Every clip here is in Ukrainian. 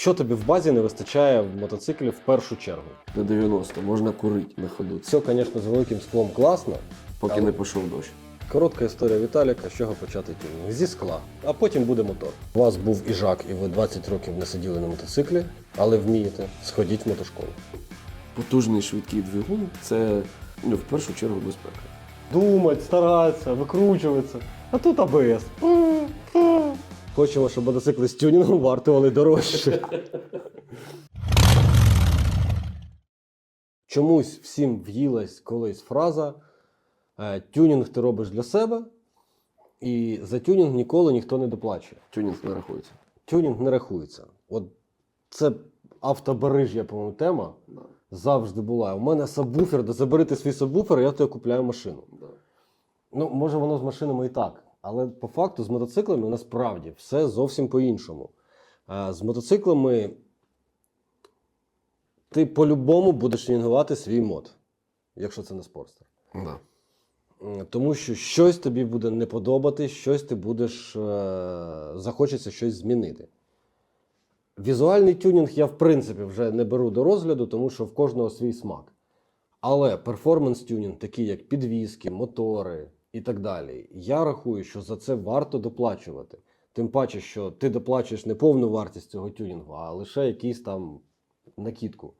Що тобі в базі не вистачає в мотоциклі в першу чергу? На 90 можна курити на ходу. Все, звісно, з великим склом класно. Поки Але- не пішов дощ. Коротка історія Віталіка, з чого почати тюнінг. Зі скла, а потім буде мотор. У вас був іжак, і ви 20 років не сиділи на мотоциклі, але вмієте, сходіть в мотошколу. Потужний швидкий двигун це ну, в першу чергу безпека. Думать, старатися, викручуватися. А тут АБС. Хочемо, щоб мотоцикли з тюнінгом вартували дорожче. Чомусь всім в'їлась колись фраза е, тюнінг ти робиш для себе, і за тюнінг ніколи ніхто не доплачує. Тюнінг не рахується. Тюнінг не рахується. От це автобариж'я, по-моєму, тема завжди була. У мене сабвуфер, да заберите свій сабвуфер, я тобі купляю машину. Ну, може, воно з машинами і так. Але по факту з мотоциклами насправді все зовсім по-іншому. З мотоциклами ти по-любому будеш тюнінгувати свій мод, якщо це не спортстер. Да. Тому що щось тобі буде не подобати, щось ти будеш е- захочеться щось змінити. Візуальний тюнінг я, в принципі, вже не беру до розгляду, тому що в кожного свій смак. Але перформанс тюнінг, такі як підвіски, мотори і так далі, я рахую, що за це варто доплачувати. Тим паче, що ти доплачуєш не повну вартість цього тюнінгу, а лише якийсь там накидку.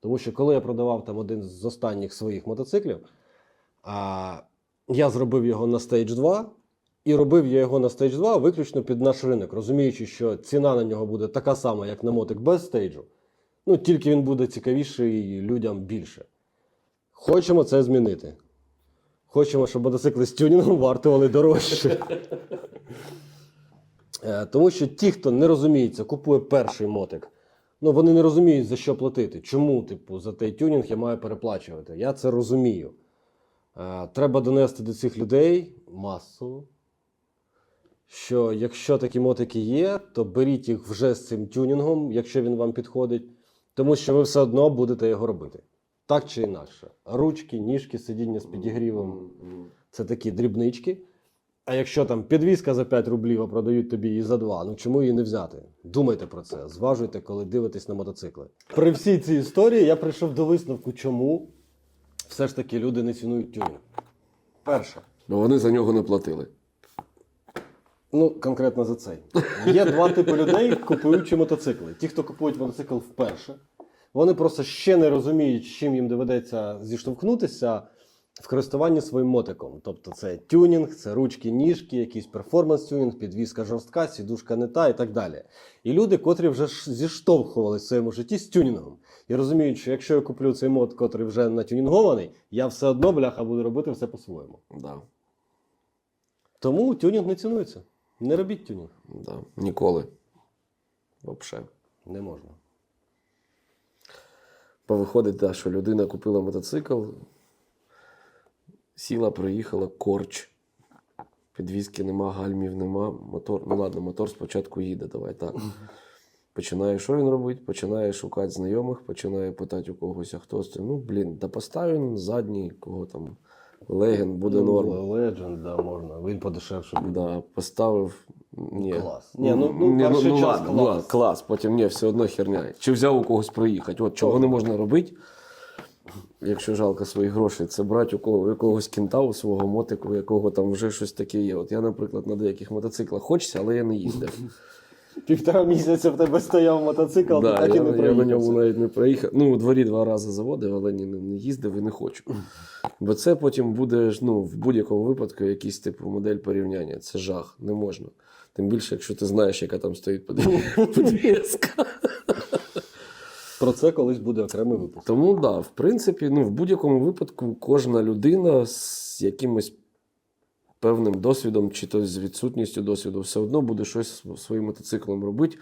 Тому що коли я продавав там один з останніх своїх мотоциклів, а, я зробив його на Stage 2, і робив я його на Stage 2 виключно під наш ринок, розуміючи, що ціна на нього буде така сама, як на мотик без стейджу. Ну, тільки він буде цікавіший людям більше. Хочемо це змінити. Хочемо, щоб мотоцикли з тюнінгом вартували дорожче. Е, Тому що ті, хто не розуміється, купує перший мотик, ну вони не розуміють, за що платити. Чому, типу, за той тюнінг я маю переплачувати. Я це розумію. Е, Треба донести до цих людей масово, що якщо такі мотики є, то беріть їх вже з цим тюнінгом, якщо він вам підходить, тому що ви все одно будете його робити. Так чи інакше. Ручки, ніжки, сидіння з підігрівом це такі дрібнички. А якщо там підвізка за 5 рублів, а продають тобі її за 2, ну чому її не взяти? Думайте про це, зважуйте, коли дивитесь на мотоцикли. При всій цій історії я прийшов до висновку, чому все ж таки люди не цінують тюнінг. Перше. Бо вони за нього не платили. Ну, конкретно за цей. Є два типи людей, купуючи мотоцикли. Ті, хто купують мотоцикл вперше, вони просто ще не розуміють, з чим їм доведеться зіштовхнутися в користуванні своїм мотиком. Тобто це тюнінг, це ручки, ніжки, якийсь перформанс-тюнінг, підвізка жорстка, сідушка не та і так далі. І люди, котрі вже ж зіштовхувалися в своєму житті з тюнінгом. І розуміють, що якщо я куплю цей мод, котрий вже натюнінгований, я все одно, бляха, буду робити все по-своєму. Да. Тому тюнінг не цінується. Не робіть тюнінг. Да. Ніколи. Вообще. Не можна. Бо виходить, да, що людина купила мотоцикл, сіла, проїхала, корч. Підвізки нема, гальмів нема. Мотор, ну ладно, мотор спочатку їде, давай так. Починає, що він робить? Починає шукати знайомих, починає питати у когось, а хто це. Ну, блін, да поставив задній, кого там леген, буде норм. Legend, да, можна. Він подешевше буде. Да, поставив. Ні. Клас. Ні, ну- ну, перший час ладно, клас. ну, ладно, клас, потім ні, все одно херня. Чи взяв у когось проїхати? От чого не можна робити, якщо жалко своїх грошей, це брати у кого у якогось кінта, у свого мотику, у якого там вже щось таке є. От я, наприклад, на деяких мотоциклах хочеться, але я не їздив. Півтора місяця в тебе стояв мотоцикл, Да, ти так я, і не я на ньому навіть не проїхав. Ну, у дворі два рази заводив, але ні, не, не їздив і не хочу. Бо це потім буде ж, ну, в будь-якому випадку якийсь типу модель порівняння. Це жах, не можна. Тим більше, якщо ти знаєш, яка там стоїть подві- підвіска. Про це колись буде окремий випуск. Тому так, да, в принципі, ну, в будь-якому випадку кожна людина з якимось певним досвідом, чи то з відсутністю досвіду, все одно буде щось своїм мотоциклом робити.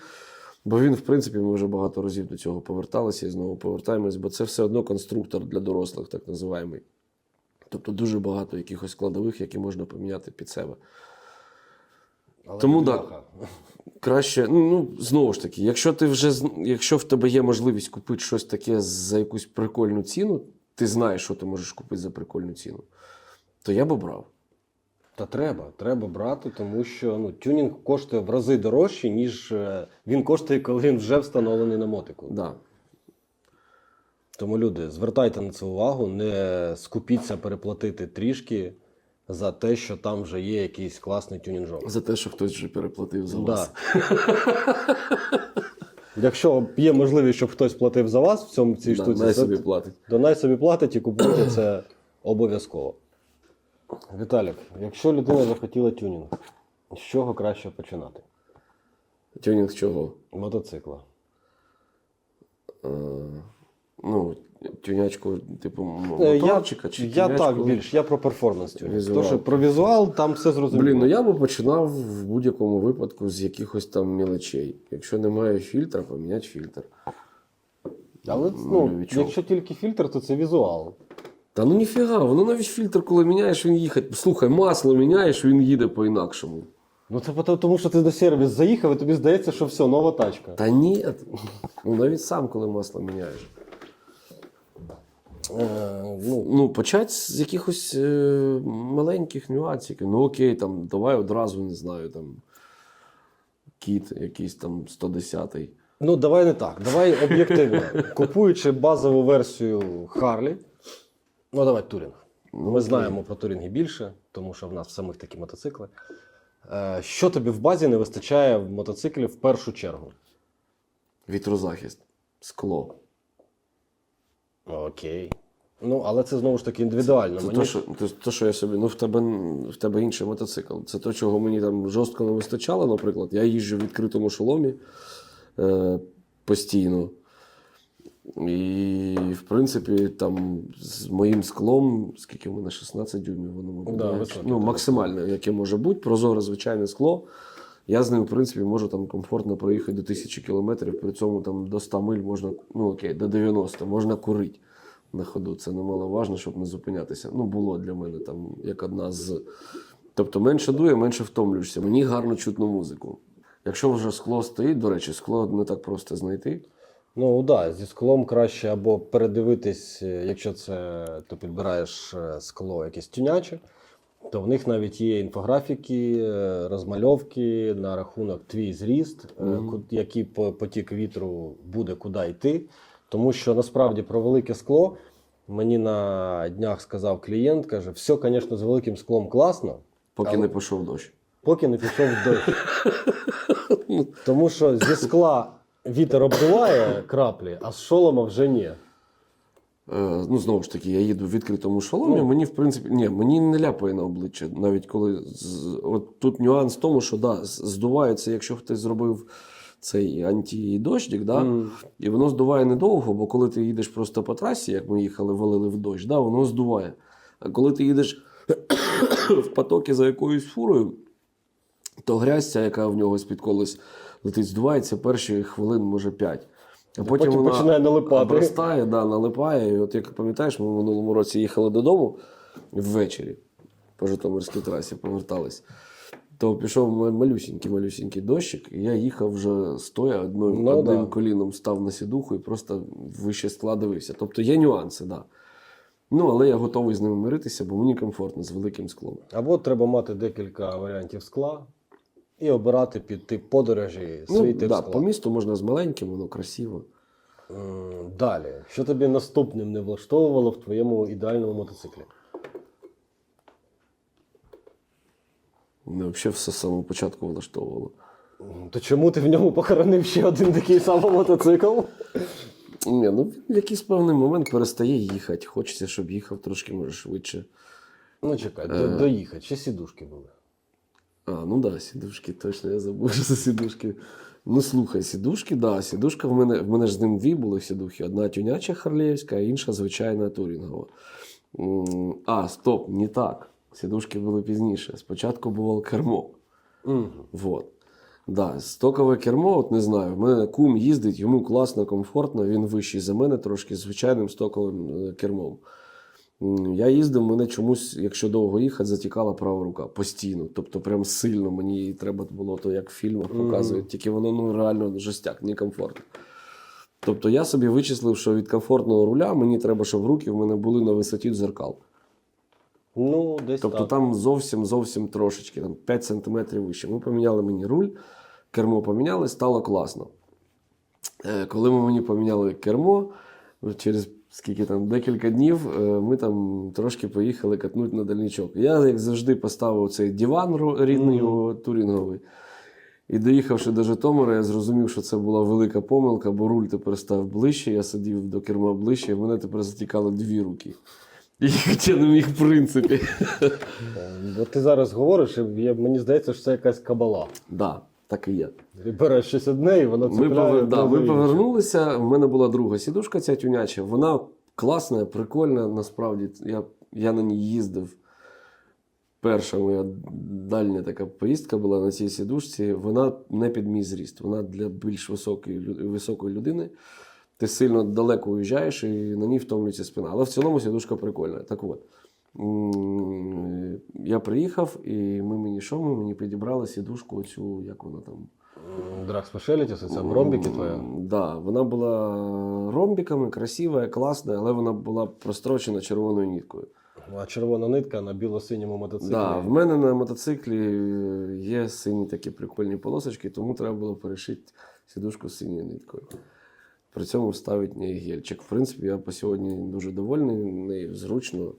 Бо він, в принципі, ми вже багато разів до цього поверталися і знову повертаємось, бо це все одно конструктор для дорослих, так називаємий. Тобто дуже багато якихось складових, які можна поміняти під себе. Але Тому бляха. Краще, ну, ну знову ж таки, якщо ти вже якщо в тебе є можливість купити щось таке за якусь прикольну ціну, ти знаєш, що ти можеш купити за прикольну ціну, то я б обрав. Та треба, треба брати, тому що ну, тюнінг коштує в рази дорожче, ніж е, він коштує, коли він вже встановлений на мотику. Да. Тому люди, звертайте на це увагу, не скупіться переплатити трішки за те, що там вже є якийсь класний тюнінжок. За те, що хтось вже переплатив за Да. вас. Якщо є можливість, щоб хтось платив за вас в цьому цій Да, штуці, най це- платить. то най собі платить і купуйте це обов'язково. Віталік, якщо людина захотіла тюнінг, з чого краще починати? Тюнінг чого? Мотоцикла. Е, ну, тюнячку, типу, Е, Я, моторчика чи я тюнячку? так більш, я про перформанс. Тому що про візуал там все зрозуміло. Блін, ну я би починав в будь-якому випадку з якихось там мілочей. Якщо немає фільтра, поміняти фільтр. Але ну, якщо тільки фільтр, то це візуал. Та ну ніфіга, воно навіть фільтр, коли міняєш, він їхать. Слухай, масло міняєш, він їде по-інакшому. Ну це тому, що ти до сервіс заїхав, і тобі здається, що все, нова тачка. Та ні. Ну навіть сам, коли масло міняєш. Е, ну, Ну, почати з якихось е, маленьких нюансів. Ну окей, там, давай одразу не знаю, там. Кіт якийсь там 110-й. Ну, давай не так. Давай об'єктивно. Купуючи базову версію Харлі, ну давай турінг. Ми знаємо про турінги більше, тому що в нас в самих такі мотоцикли. Е, Що тобі в базі не вистачає в мотоциклі в першу чергу? Вітрозахист, скло. Окей. Ну, але це знову ж таки індивідуально. Це Мені... то, що, то, то, що я собі. Ну, в тебе, в тебе інший мотоцикл. Це то, чого мені там жорстко не вистачало, наприклад. Я їжджу в відкритому шоломі е, постійно. І, в принципі, там з моїм склом, скільки в мене 16 дюймів, воно мабуть, Да, ну, таке максимальне, яке може бути, прозоре звичайне скло. Я з ним, в принципі, можу там комфортно проїхати до 1000 кілометрів, при цьому там до 100 миль можна, ну окей, до 90 можна курити на ходу. Це немаловажно, щоб не зупинятися. Ну, було для мене там як одна з. Тобто менше дує, менше втомлюєшся. Мені гарно чутно музику. Якщо вже скло стоїть, до речі, скло не так просто знайти. Ну так, да, зі склом краще або передивитись, е, якщо це ти підбираєш е, скло якесь тюняче, то в них навіть є інфографіки, е, розмальовки на рахунок твій зріст, Мгм. який потік вітру буде куди йти. Тому що насправді про велике скло мені на днях сказав клієнт, каже: все, звісно, з великим склом класно, Поки Але- не пішов дощ. поки не пішов дощ. Тому що зі скла вітер обдуває краплі, а з шолома вже ні. Е, ну, знову ж таки, я їду в відкритому шоломі. Ну. Мені, в принципі, ні, мені не ляпає на обличчя. Навіть коли з, от тут нюанс в тому, що да, здувається, якщо хтось зробив цей антидощик, да, Мгм. і воно здуває недовго, бо коли ти їдеш просто по трасі, як ми їхали, валили в дощ, да, воно здуває. А коли ти їдеш в потоки за якоюсь фурою, то грязь, ця, яка в нього з-під колес летить, здувається перші хвилин, може, 5. А потім, Потім вона починає налипати. обростає, да, налипає. І от як пам'ятаєш, ми в минулому році їхали додому ввечері по Житомирській трасі, повертались. То пішов ма- малюсінький малюсінький дощик, і я їхав вже стоя одним, Ну, одним да. коліном став на сідуху і просто вище скла дивився. Тобто є нюанси, да. Ну, але я готовий з ними миритися, бо мені комфортно з великим склом. Або треба мати декілька варіантів скла і обирати під тип подорожі свій Ну, тип да, скла. по місту можна з маленьким, воно красиво. М, Далі, що тобі наступним не влаштовувало в твоєму ідеальному мотоциклі? Мене взагалі все з самого початку влаштовувало. То чому ти в ньому похоронив ще один такий самий мотоцикл? Ні, ну в якийсь певний момент перестає їхати. Хочеться, щоб їхав трошки може швидше. Ну чекай, Е. доїхати, ще сідушки були. А, ну да, сідушки, точно, я забув, що сідушки. Ну слухай, сідушки, да, сідушка в мене, в мене ж з ним дві були сідухи. Одна тюняча харлеївська, а інша звичайна турінгова. А, стоп, не так. Сідушки були пізніше. Спочатку було кермо. Угу. Вот. Да, стокове кермо, от не знаю. В мене кум їздить, йому класно, комфортно, він вищий за мене трошки звичайним стоковим е, кермом. Я їздив, мене чомусь, якщо довго їхати, затікала права рука постійно. Тобто, прям сильно мені її треба було, то як в фільмах показують, тільки воно ну, реально жестяк, некомфортно. Тобто я собі вичислив, що від комфортного руля мені треба, щоб руки в мене були на висоті дзеркал. Ну, десь Тобто так. там зовсім зовсім трошечки, там 5 сантиметрів вище. Ми поміняли мені руль, кермо поміняли, стало класно. Е, Коли ми мені поміняли кермо, через скільки там декілька днів, е, ми там трошки поїхали катнути на дальничок. Я, як завжди, поставив цей диван рідний його турінговий. І доїхавши до Житомира, я зрозумів, що це була велика помилка, бо руль тепер став ближче, я сидів до керма ближче, і мене тепер затікали дві руки. І я не міг, в принципі. Бо ти зараз говориш, і мені здається, що це якась кабала. Да, так і є. Ти береш щось одне, і воно Ми, цепляє. повер... да, ми повернулися. В мене була друга сідушка, ця тюняча. Вона класна, прикольна. Насправді, я, я на ній їздив. Перша моя дальня така поїздка була на цій сідушці. Вона не під мій зріст. Вона для більш високої, високої людини. Ти сильно далеко уїжджаєш і на ній втомлюється спина. Але в цілому сідушка прикольна. Так от. М, Я приїхав, і ми мені що? Ми мені підібрали сідушку, оцю, як вона там. Драг Speciality, це ромбіки твоя. М, Да, вона була ромбіками, красива, класна, але вона була прострочена червоною ніткою. А червона нитка на біло-синьому мотоциклі. Да, в мене на мотоциклі е, є сині такі прикольні полосочки, тому треба було перешити сідушку з синьою ниткою. При цьому вставити неї гельчик. В принципі, я по сьогодні дуже довольний, нею зручно.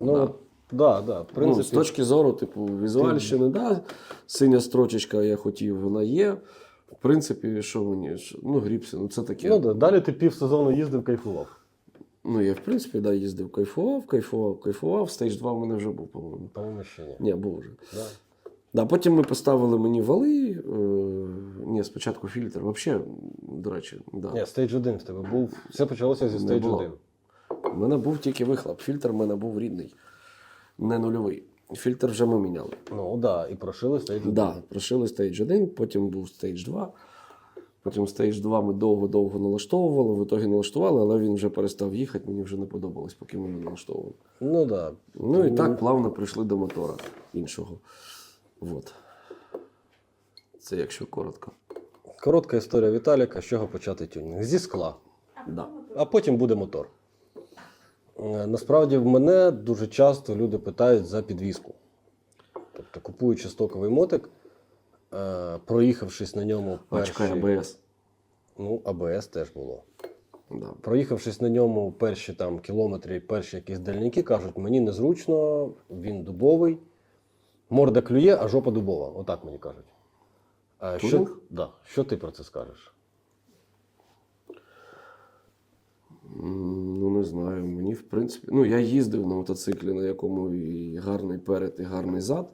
Ну, Да. да, да, в Ну, з точки зору, типу, візуальщини, да, синя строчечка я хотів, вона є. В принципі, що мені? Ну, гріпси, ну це таке. ну, да, далі ти пів сезону їздив, кайфував. Ну, я, в принципі, да, їздив, кайфував, кайфував, кайфував. Стейдж 2 в мене вже був, по-моєму. По-моєму, ще ні. Ні, був вже. Да. Да, потім ми поставили мені вали. Е, ні, спочатку фільтр. Взагалі, до речі, да. Ні, стейдж 1 в тебе був. Все почалося зі стейдж було. 1. У мене був тільки вихлоп. Фільтр в мене був рідний, не нульовий. Фільтр вже ми міняли. Ну, так, да, і прошили стейдж 1. Да, прошили стейдж 1, потім був стейдж 2. Потім стейдж 2 ми довго-довго налаштовували, в ітогі налаштували, але він вже перестав їхати, мені вже не подобалось, поки ми не налаштовували. Ну, да. Ну і так плавно прийшли до мотора іншого. Вот. Це якщо коротко. Коротка історія Віталіка, з чого почати тюнінг. Зі скла. Да. а потім буде мотор. Е, Насправді в мене дуже часто люди питають за підвіску. Тобто, купуючи стоковий мотик, е, проїхавшись на ньому перші... чекай, АБС. Ну, АБС теж було. Да. Проїхавшись на ньому перші там кілометри, перші якісь дальніки, кажуть, мені незручно, він дубовий, морда клює, а жопа дубова. Отак мені кажуть. А що, да, що ти про це скажеш? Ну, не знаю. Мені, в принципі. Ну, я їздив на мотоциклі, на якому і гарний перед, і гарний зад.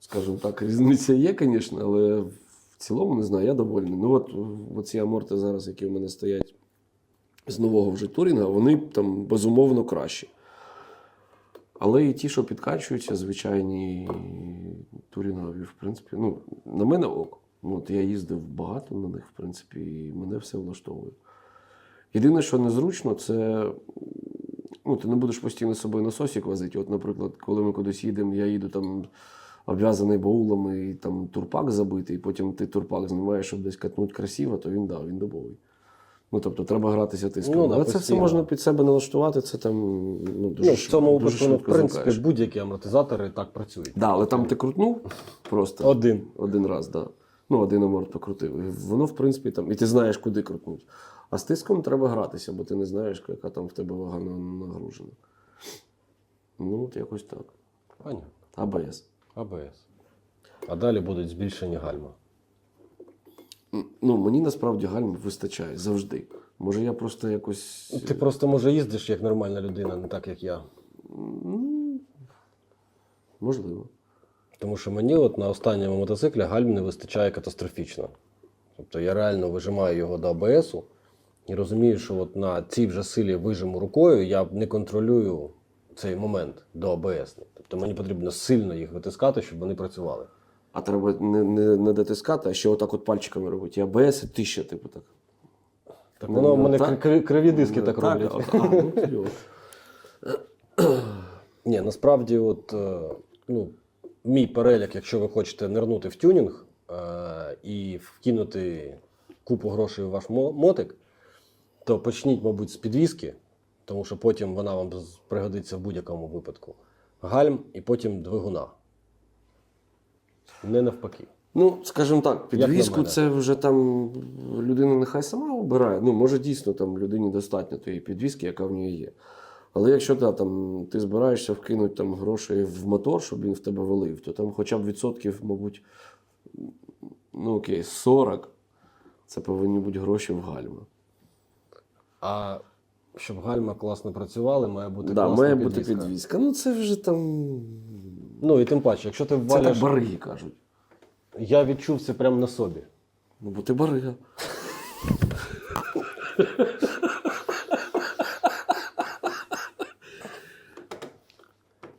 Скажімо так, різниця є, звісно, але в цілому не знаю, я довольний. Ну, от оці аморти зараз, які в мене стоять з нового вже турінга, вони там безумовно кращі. Але і ті, що підкачуються, звичайні турінгові, в принципі, ну, на мене ок. Ну, От я їздив багато на них, в принципі, і мене все влаштовує. Єдине, що незручно, це ну, ти не будеш постійно з собою насосик возити. От, наприклад, коли ми кудись їдемо, я їду там обв'язаний баулами і там турпак забитий, і потім ти турпак знімаєш, щоб десь катнути красиво, то він да, він добовий. Ну, тобто треба гратися тиском. Ну, да, Але це все постійно. можна під себе налаштувати, це там ну, дуже, Ну, в цьому дуже випадку, ну, в швидко принципі, звикаєш. будь-які амортизатори так працюють. Да, але там ти крутнув просто Один. один раз, да. Ну, один аморт покрутив. І воно, в принципі, там, і ти знаєш, куди крутнути. А з тиском треба гратися, бо ти не знаєш, яка там в тебе вага нагружена. Ну, от якось так. Понятно. АБС. АБС. А далі будуть збільшені гальма. Ну, мені насправді гальм вистачає завжди. Може, я просто якось. Ти просто може їздиш як нормальна людина, не так як я. Ну, можливо. Тому що мені от на останньому мотоциклі гальм не вистачає катастрофічно. Тобто я реально вижимаю його до АБСу і розумію, що от на цій вже силі вижиму рукою я не контролюю цей момент до АБС. Тобто мені потрібно сильно їх витискати, щоб вони працювали. А треба не, не, не дотискати, а ще отак от пальчиками робити. І АБС і тисяча, типу так. Так воно в мене так. кри- криві диски так Так, роблять. от, а, ну. Ні, насправді, от, е, ну, мій перелік, якщо ви хочете нирнути в тюнінг е, і вкинути купу грошей у ваш мотик, то почніть, мабуть, з підвіски, тому що потім вона вам пригодиться в будь-якому випадку. Гальм і потім двигуна. Не навпаки. Ну, скажімо так, підвізку це вже там людина нехай сама обирає. Ну, може, дійсно там людині достатньо тієї підвізки, яка в ній є. Але якщо да, там, ти збираєшся вкинути там, гроші в мотор, щоб він в тебе валив, то там хоча б відсотків, мабуть, ну окей, 40 це повинні бути гроші в гальма. А щоб гальма класно працювали, має бути Да, класна має бути підвізка. Ну, це вже там. Ну і тим паче, якщо ти Це ввалиш, так бариги кажуть. я відчув це прямо на собі. Ну, бо ти барига.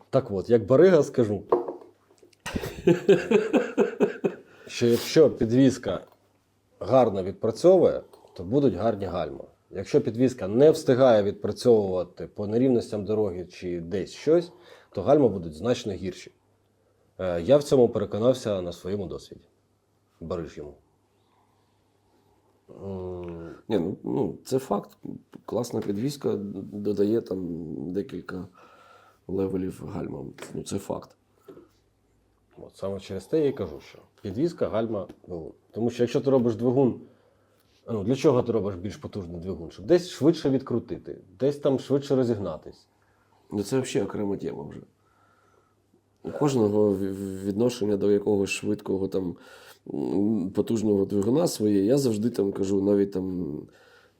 Так от, як барига скажу, що якщо підвізка гарно відпрацьовує, то будуть гарні гальма. Якщо підвізка не встигає відпрацьовувати по нерівностям дороги чи десь щось, то гальма будуть значно гірші. Е, Я в цьому переконався на своєму досвіді. Бариж'єму. М, Ні, ну, ну, це факт. Класна підвізка додає там декілька левелів гальмам. Ну, це факт. От саме через те я і кажу, що підвізка, гальма, двигун. Тому що якщо ти робиш двигун, ну для чого ти робиш більш потужний двигун? Щоб десь швидше відкрутити, десь там швидше розігнатись. Ну, це взагалі окрема тема вже. У кожного відношення до якогось швидкого там потужного двигуна своє. Я завжди там кажу, навіть там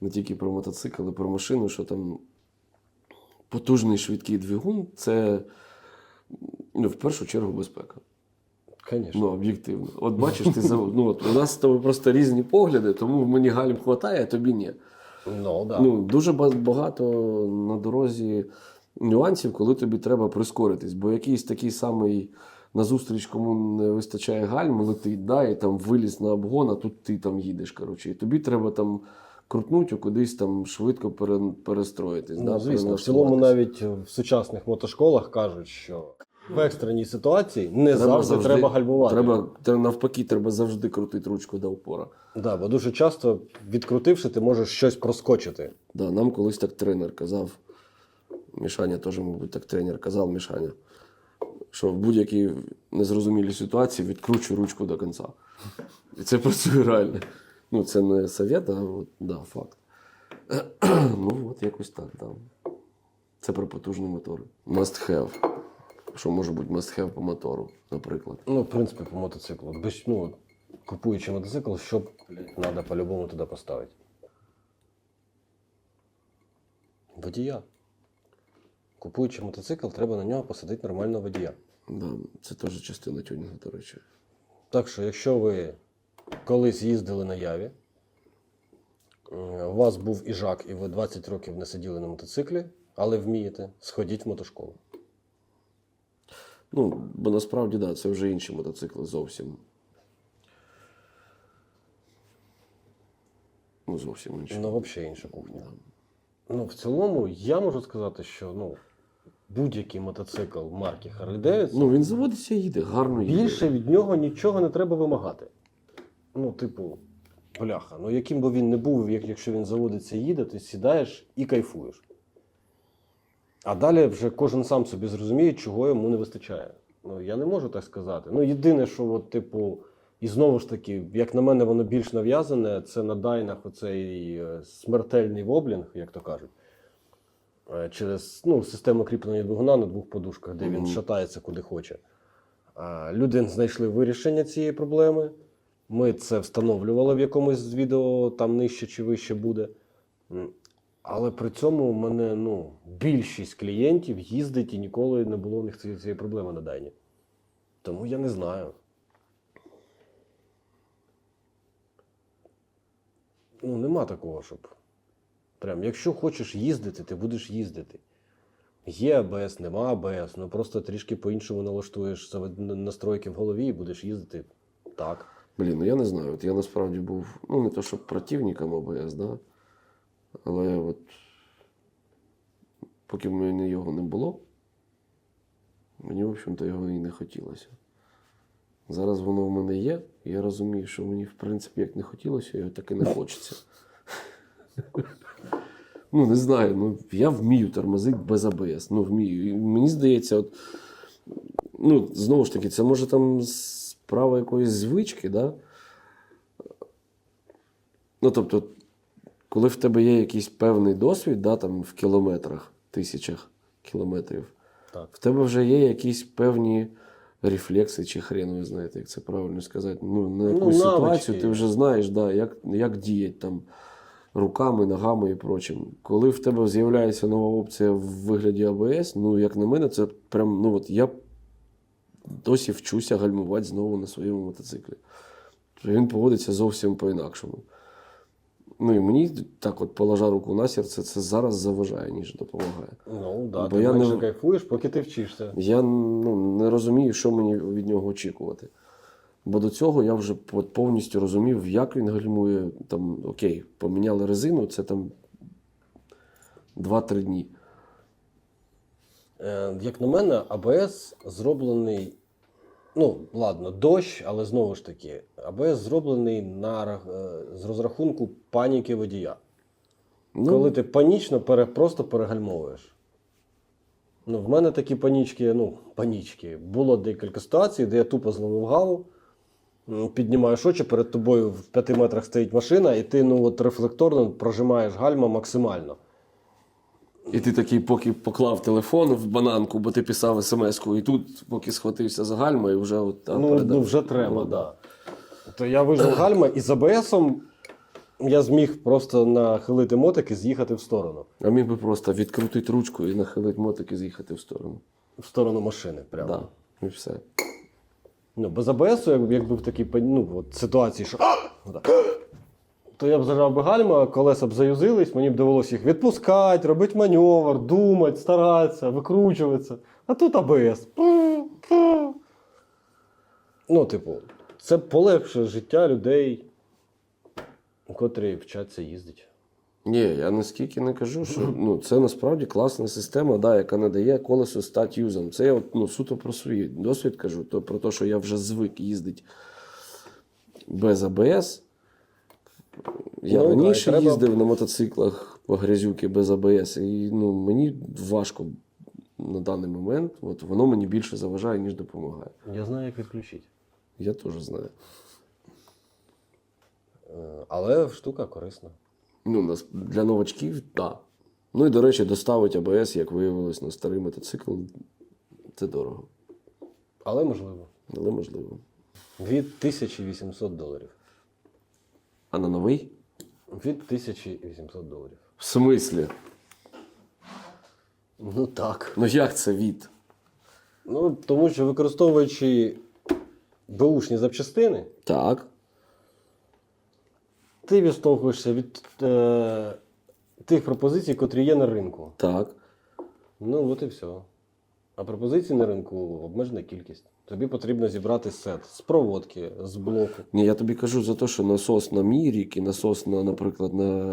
не тільки про мотоцикл, але про машину, що там потужний швидкий двигун це ну, в першу чергу безпека. Звісно. Ну, об'єктивно. От бачиш, ти зав... ну, от, у нас з тобою просто різні погляди, тому мені гальм хватає, а тобі ні. Ну, да. Ну, дуже багато на дорозі нюансів, коли тобі треба прискоритись, бо якийсь такий самий назустріч, кому не вистачає гальм, летить, да, і там виліз на обгон, а тут ти там їдеш. Коротше, і тобі треба там крутнути, кудись там швидко перестроїтись. ну, да, звісно, в цілому навіть в сучасних мотошколах кажуть, що в екстреній ситуації не Треба завжди, завжди- треба гальмувати. Треба, навпаки, треба завжди крутити ручку до опора. Да, бо дуже часто, відкрутивши, ти можеш щось проскочити. Да, нам колись так тренер казав. Мішаня теж, мабуть, так тренер казав Мішаня, що в будь-якій незрозумілій ситуації відкручуй ручку до кінця. І це працює реально. Ну, це не совет, а от, да, факт. ну, от якось так, да. Це про потужні мотори. Must have. Що може бути have по мотору, наприклад. Ну, в принципі, по мотоциклу. Без, ну, купуючи мотоцикл, що треба по-любому туди поставити? Водія. Купуючи мотоцикл, треба на нього посадити нормального водія. Да, це теж частина тюнінгу, до речі. Так що, якщо ви колись їздили на Яві, е, у вас був іжак, і ви 20 років не сиділи на мотоциклі, але вмієте, сходіть в мотошколу. Ну, бо насправді, да, це вже інші мотоцикли зовсім. Ну, зовсім інші. Ну, взагалі інша кухня. Ну, в цілому, я можу сказати, що ну, будь-який мотоцикл марки Harley Davidson, Ну, він заводиться і їде, гарно їде. більше від нього нічого не треба вимагати. Ну, типу, бляха, ну яким би він не був, як, якщо він заводиться і їде, ти сідаєш і кайфуєш. А далі вже кожен сам собі зрозуміє, чого йому не вистачає. Ну, я не можу так сказати. Ну, єдине, що, от, типу, і знову ж таки, як на мене, воно більш нав'язане, це на дайнах оцей е, смертельний воблінг, як то кажуть. Е, Через ну, систему кріплення двигуна на двох подушках, де він шатається куди хоче. Люди знайшли вирішення цієї проблеми. Ми це встановлювали в якомусь з відео, там нижче чи вище буде. Але при цьому у мене ну, більшість клієнтів їздить і ніколи не було у них цієї, проблеми на дайні. Тому я не знаю. Ну, нема такого, щоб. Прям, якщо хочеш їздити, ти будеш їздити. Є АБС, нема АБС, ну просто трішки по-іншому налаштуєш настройки в голові і будеш їздити так. Блін, ну я не знаю. От я насправді був, ну не то щоб противником ОБС, да? Але от поки в мене його не було, мені, в общем-то, його і не хотілося. Зараз воно в мене є, і я розумію, що мені, в принципі, як не хотілося, його так і не хочеться. Ну, не знаю, ну я вмію тормозити без АБС. Ну, вмію. І мені здається, от, ну, знову ж таки, це може там справа якоїсь звички, да? Ну, тобто, коли в тебе є якийсь певний досвід, да, там в кілометрах, тисячах кілометрів, Так. в тебе вже є якісь певні рефлекси, чи хрен ви знаєте, як це правильно сказати. Ну, на Ну, якусь навички. ситуацію ти вже знаєш, да, як, як діяти там руками, ногами і прочим. Коли в тебе з'являється нова опція в вигляді АБС, ну, як на мене, це прям, ну от я досі вчуся гальмувати знову на своєму мотоциклі. Він поводиться зовсім по-інакшому. Ну і мені так, от положа руку на серце, це зараз заважає, ніж допомагає. Ну, да, Бо ти я менше не- кайфуєш, поки ти вчишся. Я ну, не розумію, що мені від нього очікувати. Бо до цього я вже повністю розумів, як він гальмує. Там, окей, поміняли резину, це там 2-3 дні. Е, як на мене, АБС зроблений. Ну, ладно, дощ, але знову ж таки, АБС зроблений на, е, з розрахунку паніки водія. Ну, Коли ти панічно пере, просто перегальмовуєш. Ну, в мене такі панічки, ну, панічки. Було декілька ситуацій, де я тупо зловив галу, м, піднімаєш очі, перед тобою в п'яти метрах стоїть машина, і ти ну, от рефлекторно прожимаєш гальма максимально. І ти такий, поки поклав телефон в бананку, бо ти писав смс-ку, і тут, поки схватився за гальма, і вже от та, ну, передав. ну, вже треба, Ну, так. Да. То я вижив гальма, і з АБСом я зміг просто нахилити мотик і з'їхати в сторону. А міг би просто відкрутити ручку і нахилити мотик і з'їхати в сторону. В сторону машини. Прямо. Да. І все. Ну, без АБСу, як- якби в такій ну, от ситуації, що отак, то я б зажав би гальма, колеса б заюзились, мені б довелося їх відпускати, робити маневр, думати, старатися, викручуватися. А тут АБС. Ну, типу, це полегшує життя людей, котрі вчаться їздити. Ні, я наскільки не кажу, що ну, це насправді класна система, да, яка не дає колесо стати юзом. Це я от, ну, суто про свій досвід кажу, то про те, що я вже звик їздити без АБС. Я Ну, раніше треба- їздив на мотоциклах по грязюки без АБС, і ну, мені важко на даний момент. От, воно мені більше заважає, ніж допомагає. Я знаю, як відключити. Я теж знаю. Е, Але штука корисна. Ну, для новачків, так. Да. Ну і, до речі, доставить АБС, як виявилось, на старий мотоцикл. Це дорого, Але можливо. але можливо. Від 1800 доларів. А на новий? Від 1800 доларів. В смислі? Ну так. Ну як це від? Ну, тому що використовуючи беушні запчастини, Так. ти відштовхуєшся від е, тих пропозицій, котрі є на ринку. Так. Ну, от і все. А пропозицій на ринку обмежена кількість. Тобі потрібно зібрати сет з проводки, з блоку. Ні, я тобі кажу за те, що насос на мій рік і насос на, наприклад, на,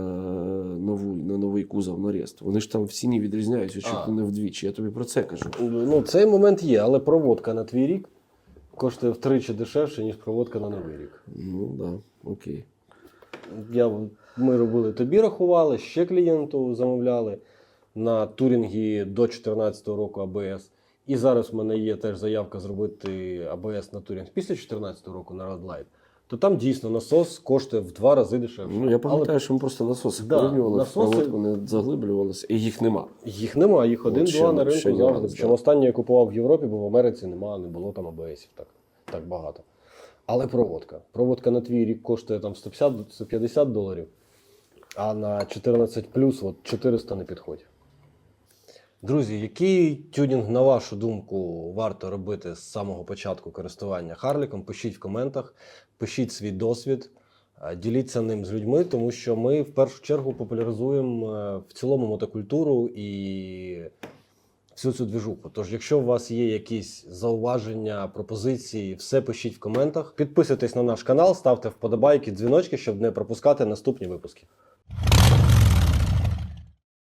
нову, на новий кузов на Рест. Вони ж там в ціні відрізняються чуть не вдвічі. Я тобі про це кажу. Ну, цей момент є, але проводка на твій рік коштує втричі дешевше, ніж проводка на новий рік. Ну так, да, окей. Я, ми робили тобі рахували, ще клієнту замовляли на турінгі до 2014 року АБС. І зараз в мене є теж заявка зробити АБС на турінг після 2014 року на Roadlight. То там дійсно насос коштує в два рази дешевше. Ну, я пам'ятаю, що ми просто насоси Да, порівнювали, насоси- в проводку не заглиблювалися, і їх нема. Їх нема, їх один-два на ринку завжди. Причому да. останнє я купував в Європі, бо в Америці нема, не було там АБСів так, так багато. Але проводка. Проводка на твій рік коштує там 150, 150 доларів, а на 14 плюс от 400 не підходить. Друзі, який тюнінг, на вашу думку, варто робити з самого початку користування Харліком? Пишіть в коментах, пишіть свій досвід, е, діліться ним з людьми, тому що ми в першу чергу популяризуємо е, в цілому мотокультуру і всю цю двіжуху. Тож, якщо у вас є якісь зауваження, пропозиції, все пишіть в коментах. Підписуйтесь на наш канал, ставте вподобайки, дзвіночки, щоб не пропускати наступні випуски.